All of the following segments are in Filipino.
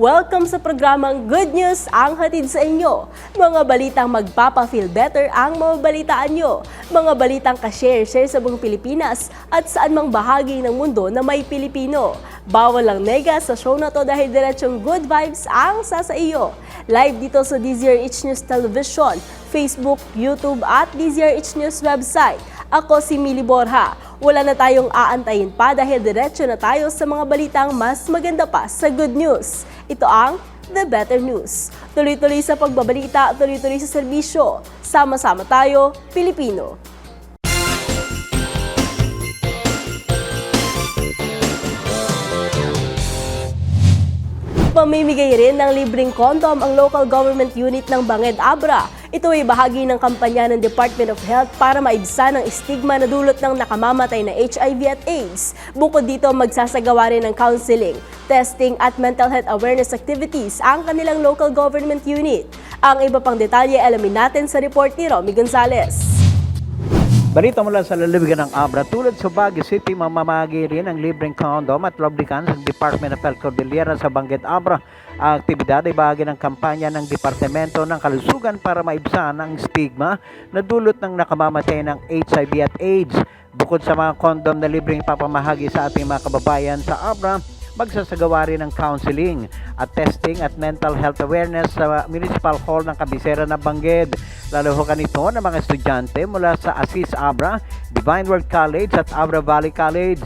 Welcome sa programang Good News ang hatid sa inyo. Mga balitang magpapa-feel better ang mababalitaan nyo. Mga balitang ka-share-share sa buong Pilipinas at saan mang bahagi ng mundo na may Pilipino. Bawal lang nega sa show na to dahil diretsong good vibes ang sasa iyo. Live dito sa DZRH News Television, Facebook, YouTube at DZRH News website. Ako si Mili Borja. Wala na tayong aantayin pa dahil diretso na tayo sa mga balitang mas maganda pa sa good news. Ito ang The Better News. Tuloy-tuloy sa pagbabalita, tuloy-tuloy sa serbisyo. Sama-sama tayo, Pilipino. Pamimigay rin ng libreng kondom ang local government unit ng Banged Abra. Ito ay bahagi ng kampanya ng Department of Health para maibsan ang stigma na dulot ng nakamamatay na HIV at AIDS. Bukod dito, magsasagawa rin ng counseling, testing at mental health awareness activities ang kanilang local government unit. Ang iba pang detalye alamin natin sa report ni Romy Gonzalez. Balita mula sa lalawigan ng Abra, tulad sa Baguio City, mamamagi rin ang libreng condom at lubricants ng Department of Health Cordillera sa Banggit Abra. Ang aktibidad ay bahagi ng kampanya ng Departamento ng Kalusugan para maibsan ang stigma na dulot ng nakamamatay ng HIV at AIDS. Bukod sa mga condom na libreng papamahagi sa ating mga kababayan sa Abra, magsasagawa rin ng counseling at testing at mental health awareness sa Municipal Hall ng Kabisera ng Bangged. Lalahukan ito ng mga estudyante mula sa Assis Abra, Divine Word College at Abra Valley College.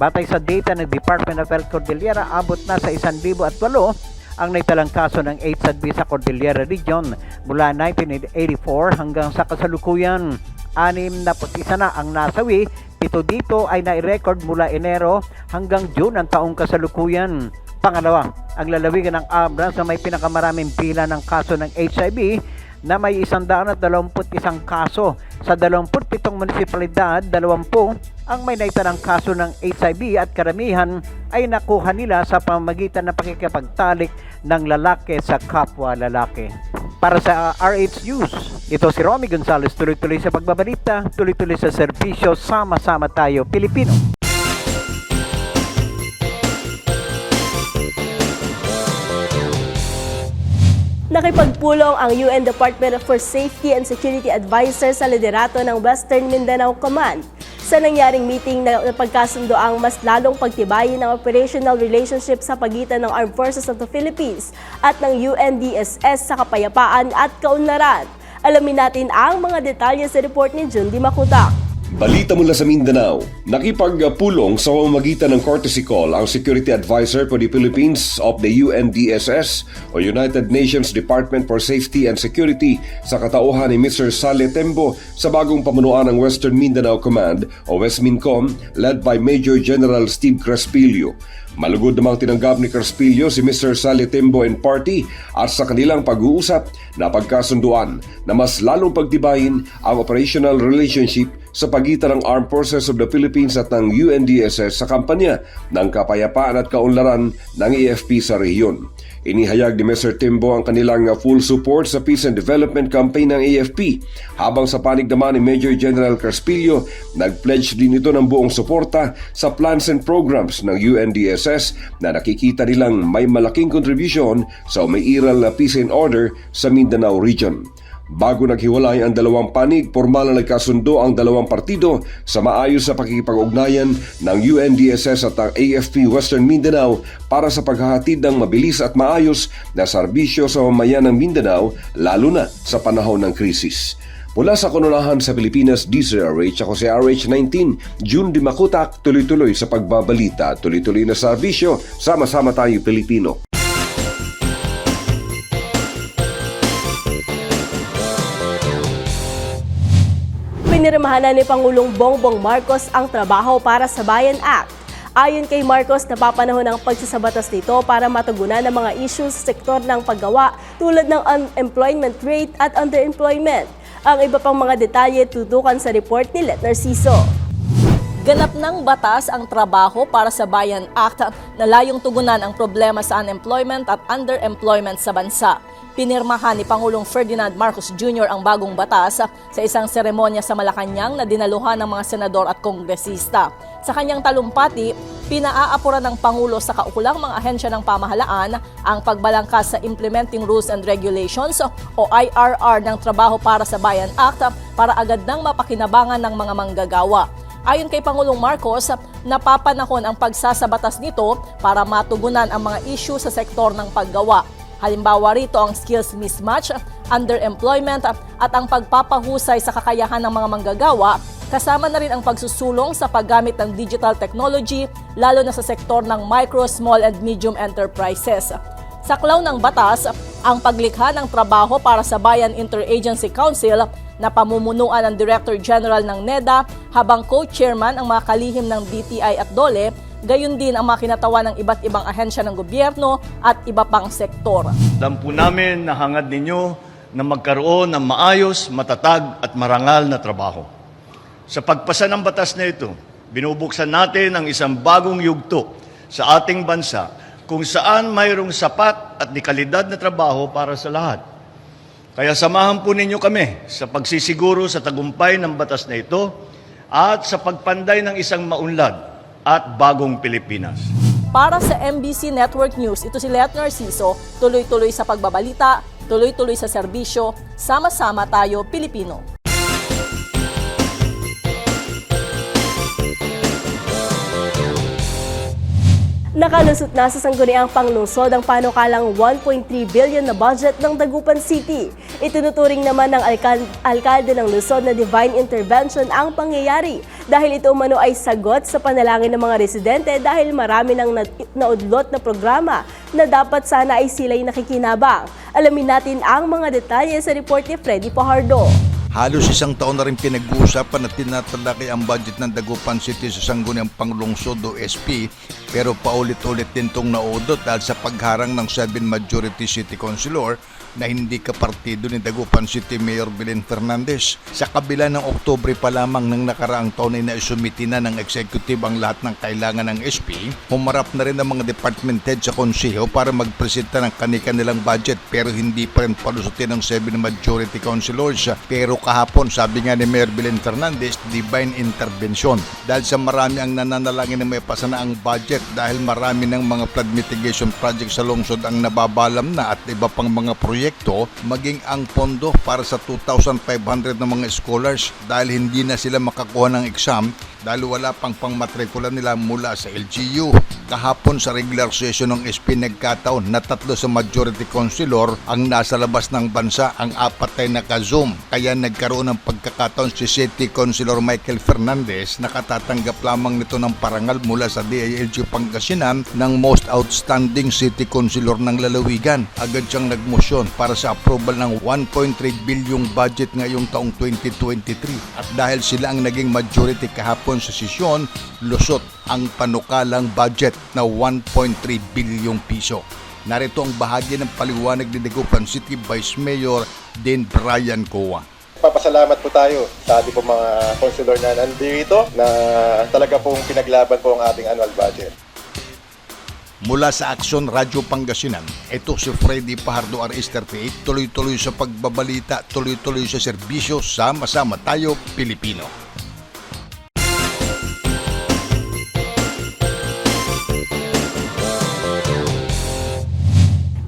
Batay sa data ng Department of Health Cordillera, abot na sa 1,008 ang naitalang kaso ng HIV sa Cordillera Region mula 1984 hanggang sa kasalukuyan. Anim na isa na ang nasawi, pito dito ay nai-record mula Enero hanggang June ang taong kasalukuyan. Pangalawa, ang lalawigan ng Abra sa may pinakamaraming pila ng kaso ng HIV na may 121 kaso. Sa 27 munisipalidad, 20 ang may naitanang kaso ng HIV at karamihan ay nakuha nila sa pamamagitan ng pakikipagtalik ng lalaki sa kapwa lalaki. Para sa RH News, ito si Romy Gonzalez, tuloy-tuloy sa pagbabalita, tuloy-tuloy sa serbisyo, sama-sama tayo, Pilipino. Nakipagpulong ang UN Department for Safety and Security Advisor sa liderato ng Western Mindanao Command sa nangyaring meeting na napagkasundo ang mas lalong pagtibayin ng operational relationship sa pagitan ng Armed Forces of the Philippines at ng UNDSS sa kapayapaan at kaunlaran. Alamin natin ang mga detalye sa report ni Jundi Makutak. Balita mula sa Mindanao, nakipagpulong sa pamamagitan ng courtesy call ang Security Advisor for the Philippines of the UNDSS o United Nations Department for Safety and Security sa katauhan ni Mr. Sale Tembo sa bagong pamunuan ng Western Mindanao Command o Westmincom led by Major General Steve Crespillo. Malugod namang tinanggap ni Crespillo si Mr. Sally Tembo and Party at sa kanilang pag-uusap na pagkasunduan na mas lalong pagtibayin ang operational relationship sa pagitan ng Armed Forces of the Philippines at ng UNDSS sa kampanya ng kapayapaan at kaunlaran ng AFP sa rehiyon. Inihayag ni Mr. Timbo ang kanilang full support sa Peace and Development Campaign ng AFP habang sa panig naman ni Major General Carspillo, nag-pledge din ito ng buong suporta sa plans and programs ng UNDSS na nakikita nilang may malaking kontribusyon sa umairal na peace and order sa Mindanao region. Bago naghiwalay ang dalawang panig, formal na nagkasundo ang dalawang partido sa maayos sa pakikipag-ugnayan ng UNDSS at ang AFP Western Mindanao para sa paghahatid ng mabilis at maayos na serbisyo sa mamayan ng Mindanao lalo na sa panahon ng krisis. Mula sa kununahan sa Pilipinas, DZRH, ako si RH19, June Dimakutak, tuloy-tuloy sa pagbabalita, tuloy-tuloy na serbisyo, sama-sama tayo Pilipino. Pinirmahan na ni Pangulong Bongbong Marcos ang Trabaho para sa Bayan Act. Ayon kay Marcos, napapanahon ang pagsasabatas nito para matugunan ang mga issues sa sektor ng paggawa tulad ng unemployment rate at underemployment. Ang iba pang mga detalye tutukan sa report ni Let Narciso. Ganap ng batas ang trabaho para sa Bayan Act na layong tugunan ang problema sa unemployment at underemployment sa bansa. Pinirmahan ni Pangulong Ferdinand Marcos Jr. ang bagong batas sa isang seremonya sa Malacanang na dinaluhan ng mga senador at kongresista. Sa kanyang talumpati, pinaaapuran ng Pangulo sa kaukulang mga ahensya ng pamahalaan ang pagbalangkas sa Implementing Rules and Regulations o IRR ng Trabaho para sa Bayan Act para agad nang mapakinabangan ng mga manggagawa. Ayon kay Pangulong Marcos, napapanahon ang pagsasabatas nito para matugunan ang mga issue sa sektor ng paggawa. Halimbawa rito ang skills mismatch, underemployment at ang pagpapahusay sa kakayahan ng mga manggagawa, kasama na rin ang pagsusulong sa paggamit ng digital technology lalo na sa sektor ng micro, small and medium enterprises. Sa klaw ng batas, ang paglikha ng trabaho para sa Bayan Interagency Council na pamumunuan ng Director General ng NEDA habang co-chairman ang mga kalihim ng DTI at DOLE, gayon din ang mga kinatawa ng iba't ibang ahensya ng gobyerno at iba pang sektor. Alam po namin na hangad ninyo na magkaroon ng maayos, matatag at marangal na trabaho. Sa pagpasa ng batas na ito, binubuksan natin ang isang bagong yugto sa ating bansa kung saan mayroong sapat at dekalidad na trabaho para sa lahat. Kaya samahan po ninyo kami sa pagsisiguro sa tagumpay ng batas na ito at sa pagpanday ng isang maunlad at bagong Pilipinas. Para sa MBC Network News, ito si Let Narciso, tuloy-tuloy sa pagbabalita, tuloy-tuloy sa serbisyo, sama-sama tayo Pilipino. Nakalusot na sa sangguniang panglungsod ang panukalang 1.3 billion na budget ng Dagupan City. Itinuturing naman ng alkal- alkalde ng Luzon na divine intervention ang pangyayari dahil ito umano ay sagot sa panalangin ng mga residente dahil marami ng na- naudlot na programa na dapat sana ay sila'y nakikinabang. Alamin natin ang mga detalye sa report ni Freddy Pahardo. Halos isang taon na rin pinag-uusapan at tinatalakay ang budget ng Dagupan City sa Sangguniang Panglungsod o SP pero paulit-ulit din itong naudot dahil sa pagharang ng 7 majority city councilor na hindi kapartido ni Dagupan City Mayor Belen Fernandez. Sa kabila ng Oktubre pa lamang ng nakaraang taon ay naisumiti na ng executive ang lahat ng kailangan ng SP, humarap na rin ang mga department head sa konseho para magpresenta ng kanilang budget pero hindi pa rin palusutin ng 7 majority councilors. Pero kahapon, sabi nga ni Mayor Belen Fernandez, divine intervention. Dahil sa marami ang nananalangin na may pasa na ang budget dahil marami ng mga flood mitigation project sa lungsod ang nababalam na at iba pang mga proyekto, maging ang pondo para sa 2,500 na mga scholars dahil hindi na sila makakuha ng exam dahil wala pang pangmatrikula nila mula sa LGU. Kahapon sa regular session ng SP nagkataon na tatlo sa majority councilor ang nasa labas ng bansa ang apat ay naka-zoom. Kaya nagkaroon ng pagkakataon si City Councilor Michael Fernandez nakatatanggap lamang nito ng parangal mula sa DILG Pangasinan ng Most Outstanding City Councilor ng Lalawigan. Agad siyang nagmosyon para sa approval ng 1.3 bilyong budget ngayong taong 2023. At dahil sila ang naging majority kahapon sa sesyon, lusot ang panukalang budget na 1.3 bilyong piso. Narito ang bahagi ng paliwanag ni Dagupan City Vice Mayor Dean Brian Coa. Papasalamat po tayo sa ating po mga konsulor na nandito na talaga pong pinaglaban po ang ating annual budget. Mula sa Aksyon Radyo Pangasinan, ito si Freddy Pahardo RS38, tuloy-tuloy sa pagbabalita, tuloy-tuloy sa serbisyo, sama-sama tayo Pilipino.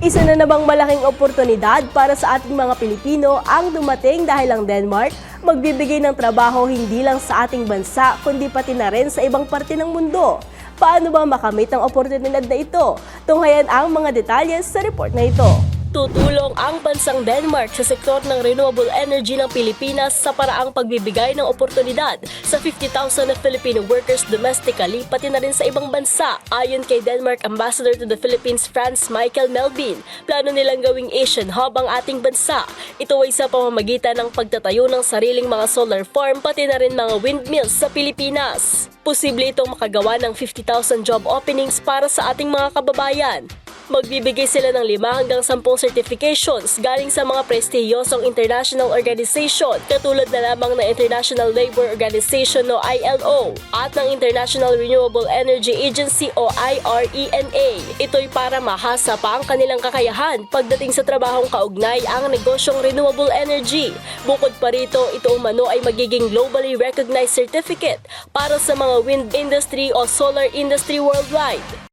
Isa na namang malaking oportunidad para sa ating mga Pilipino ang dumating dahil ang Denmark magbibigay ng trabaho hindi lang sa ating bansa kundi pati na rin sa ibang parte ng mundo. Paano ba makamit ang oportunidad na ito? Tunghayan ang mga detalye sa report na ito. Tutulong ang bansang Denmark sa sektor ng renewable energy ng Pilipinas sa paraang pagbibigay ng oportunidad sa 50,000 na Filipino workers domestically pati na rin sa ibang bansa. Ayon kay Denmark Ambassador to the Philippines Franz Michael Melvin, plano nilang gawing Asian hub ang ating bansa. Ito ay sa pamamagitan ng pagtatayo ng sariling mga solar farm pati na rin mga windmills sa Pilipinas. Posible itong makagawa ng 50,000 job openings para sa ating mga kababayan. Magbibigay sila ng 5 hanggang 10 certifications galing sa mga prestihiyosong international organization katulad na lamang ng International Labour Organization o ILO at ng International Renewable Energy Agency o IRENA. Ito'y para mahasa pa ang kanilang kakayahan pagdating sa trabahong kaugnay ang negosyong renewable energy. Bukod pa rito, ito umano ay magiging globally recognized certificate para sa mga wind industry o solar industry worldwide.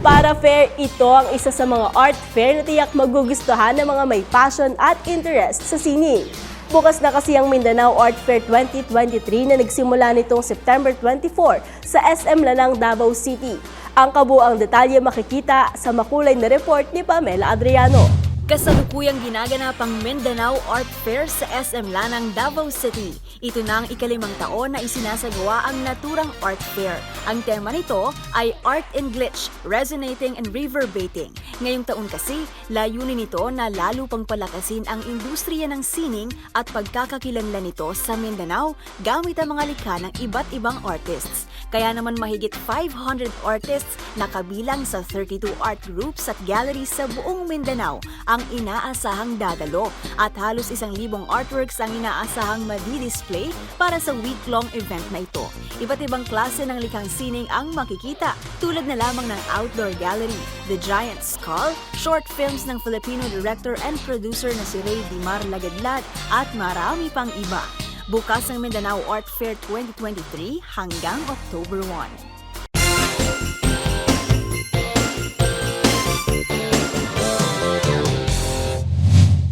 Para Fair, ito ang isa sa mga art fair na tiyak magugustuhan ng mga may passion at interest sa sining. Bukas na kasi ang Mindanao Art Fair 2023 na nagsimula nitong September 24 sa SM Lanang, Davao City. Ang kabuang detalye makikita sa makulay na report ni Pamela Adriano. Kasalukuyang ginaganap ang Mindanao Art Fair sa SM Lanang, Davao City. Ito na ang ikalimang taon na isinasagawa ang naturang art fair. Ang tema nito ay Art in Glitch, Resonating and Reverberating. Ngayong taon kasi, layunin nito na lalo pang palakasin ang industriya ng sining at pagkakakilanlan nito sa Mindanao gamit ang mga likha ng iba't ibang artists. Kaya naman mahigit 500 artists na kabilang sa 32 art groups at galleries sa buong Mindanao ang inaasahang dadalo at halos isang libong artworks ang inaasahang madi-display para sa week-long event na ito. Iba't ibang klase ng likhang sining ang makikita tulad na lamang ng outdoor gallery, The Giant Skull, short films ng Filipino director and producer na si Ray Dimar Lagadlad at marami pang iba. Bukas ang Mindanao Art Fair 2023 hanggang October 1.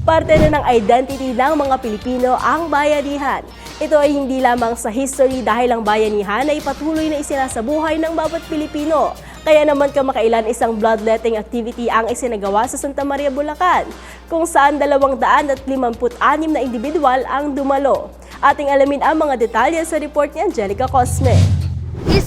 Parte na ng identity ng mga Pilipino ang bayanihan. Ito ay hindi lamang sa history dahil ang bayanihan ay patuloy na isinasabuhay ng bawat Pilipino. Kaya naman kamakailan isang bloodletting activity ang isinagawa sa Santa Maria, Bulacan, kung saan 256 na individual ang dumalo. Ating alamin ang mga detalye sa report ni Angelica Cosme.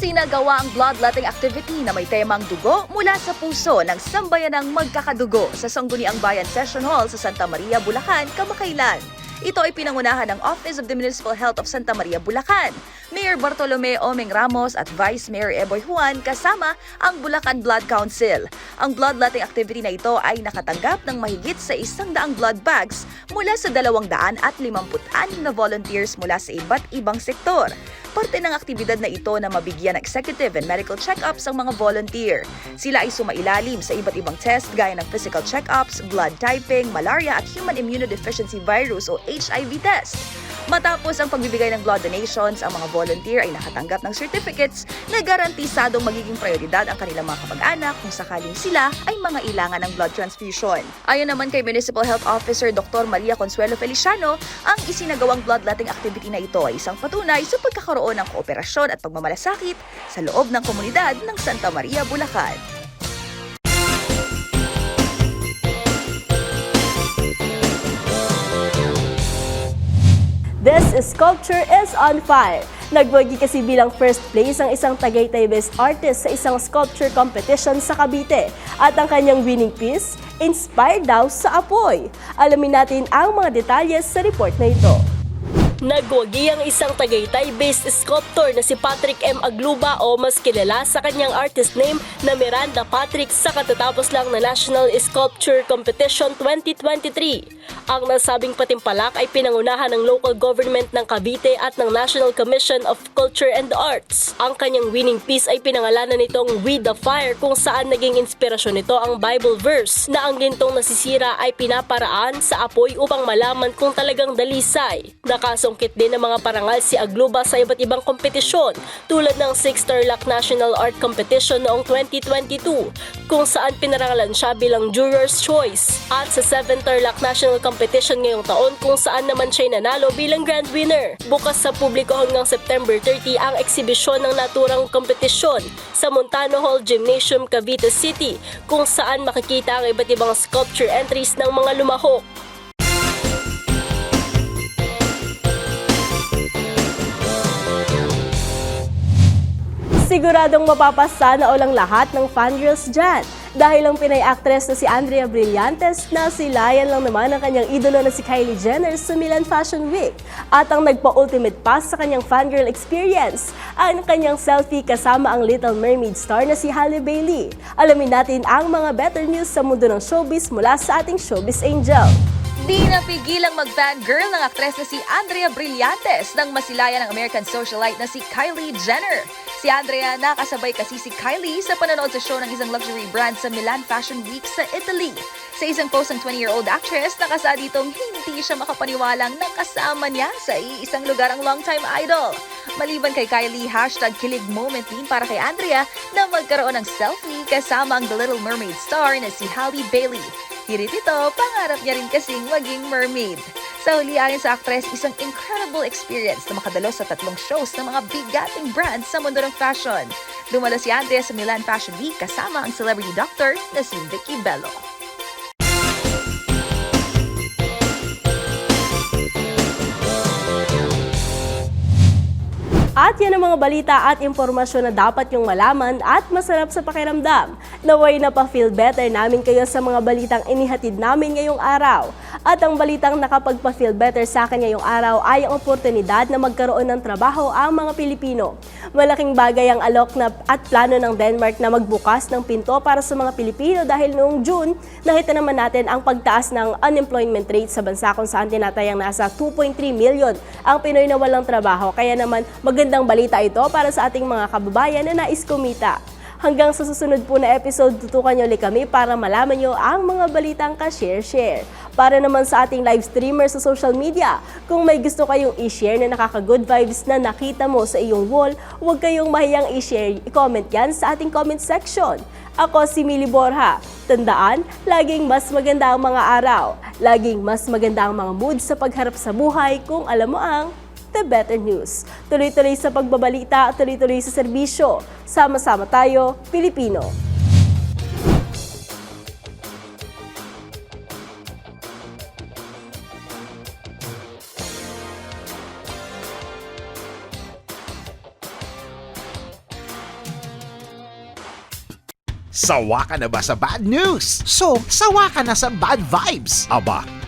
Isinagawa ang bloodletting activity na may temang dugo mula sa puso ng sambayanang magkakadugo sa Sangguniang Bayan Session Hall sa Santa Maria, Bulacan, kamakailan. Ito ay pinangunahan ng Office of the Municipal Health of Santa Maria, Bulacan. Mayor Bartolome Omeng Ramos at Vice Mayor Eboy Juan kasama ang Bulacan Blood Council. Ang bloodletting activity na ito ay nakatanggap ng mahigit sa isang daang blood bags mula sa dalawang daan at limamput-anim na volunteers mula sa iba't ibang sektor. Parte ng aktibidad na ito na mabigyan executive and medical check-ups ang mga volunteer. Sila ay sumailalim sa iba't ibang test gaya ng physical check-ups, blood typing, malaria at human immunodeficiency virus o HIV test. Matapos ang pagbibigay ng blood donations, ang mga volunteer ay nakatanggap ng certificates na garantisadong magiging prioridad ang kanilang mga kapag-anak kung sakaling sila ay mga ilangan ng blood transfusion. Ayon naman kay Municipal Health Officer Dr. Maria Consuelo Feliciano, ang isinagawang bloodletting activity na ito ay isang patunay sa pagkakaroon ng kooperasyon at pagmamalasakit sa loob ng komunidad ng Santa Maria, Bulacan. This sculpture is on fire. Nagbagi kasi bilang first place ang isang Tagaytay Best Artist sa isang sculpture competition sa Cavite. At ang kanyang winning piece, inspired daw sa apoy. Alamin natin ang mga detalye sa report na ito. Nagwagi ang isang Tagaytay-based sculptor na si Patrick M. Agluba o mas kilala sa kanyang artist name na Miranda Patrick sa katatapos lang na National Sculpture Competition 2023. Ang nasabing patimpalak ay pinangunahan ng local government ng Cavite at ng National Commission of Culture and Arts. Ang kanyang winning piece ay pinangalanan nitong We the Fire kung saan naging inspirasyon nito ang Bible verse na ang gintong nasisira ay pinaparaan sa apoy upang malaman kung talagang dalisay. Nakasong Nagsungkit din ng mga parangal si Agluba sa iba't ibang kompetisyon tulad ng Six Tarlac National Art Competition noong 2022 kung saan pinarangalan siya bilang Juror's Choice at sa Seven Tarlac National Competition ngayong taon kung saan naman siya nanalo bilang Grand Winner. Bukas sa publiko hanggang September 30 ang eksibisyon ng naturang kompetisyon sa Montano Hall Gymnasium, Cavite City kung saan makikita ang iba't ibang sculpture entries ng mga lumahok. Siguradong mapapasa na ulang lahat ng fangirls dyan. Dahil ang Pinay actress na si Andrea Brillantes na silayan lang naman ang kanyang idolo na si Kylie Jenner sa Milan Fashion Week. At ang nagpa-ultimate pass sa kanyang fangirl experience, ang kanyang selfie kasama ang Little Mermaid star na si Halle Bailey. Alamin natin ang mga better news sa mundo ng showbiz mula sa ating showbiz angel. Di napigilang mag-fangirl ng aktres na si Andrea Brillantes nang masilayan ng American socialite na si Kylie Jenner. Si Andrea nakasabay kasi si Kylie sa panonood sa show ng isang luxury brand sa Milan Fashion Week sa Italy. Sa isang post ng 20-year-old actress, nakasa ditong hindi siya makapaniwalang nakasama niya sa iisang lugar ang longtime idol. Maliban kay Kylie, hashtag kilig moment din para kay Andrea na magkaroon ng selfie kasama ang The Little Mermaid star na si Halle Bailey. Hirit ito, pangarap niya rin kasing maging mermaid. Sa huli ayon sa actress, isang incredible experience na makadalo sa tatlong shows ng mga bigating brands sa mundo ng fashion. Dumalo si Andrea sa Milan Fashion Week kasama ang celebrity doctor na si Vicky Bello. At yan ang mga balita at impormasyon na dapat yung malaman at masarap sa pakiramdam. Naway na pa-feel better namin kayo sa mga balitang inihatid namin ngayong araw. At ang balitang nakapagpa-feel better sa akin ngayong araw ay ang oportunidad na magkaroon ng trabaho ang mga Pilipino. Malaking bagay ang alok na at plano ng Denmark na magbukas ng pinto para sa mga Pilipino dahil noong June, nakita naman natin ang pagtaas ng unemployment rate sa bansa kung saan tinatayang nasa 2.3 million ang Pinoy na walang trabaho. Kaya naman magandang balita ito para sa ating mga kababayan na nais kumita. Hanggang sa susunod po na episode, tutukan nyo ulit kami para malaman nyo ang mga balitang ka-share-share. Para naman sa ating live streamer sa social media, kung may gusto kayong i-share na nakaka-good vibes na nakita mo sa iyong wall, huwag kayong mahiyang i-share, i-comment yan sa ating comment section. Ako si Mili Borja. Tandaan, laging mas maganda ang mga araw. Laging mas maganda ang mga mood sa pagharap sa buhay kung alam mo ang The Better News. Tuloy-tuloy sa pagbabalita tuloy-tuloy sa serbisyo. Sama-sama tayo, Pilipino. Sawa ka na ba sa bad news? So, sawa ka na sa bad vibes? Aba,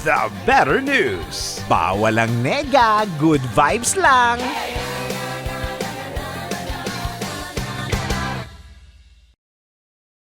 The Better News. Bawal ang nega, good vibes lang.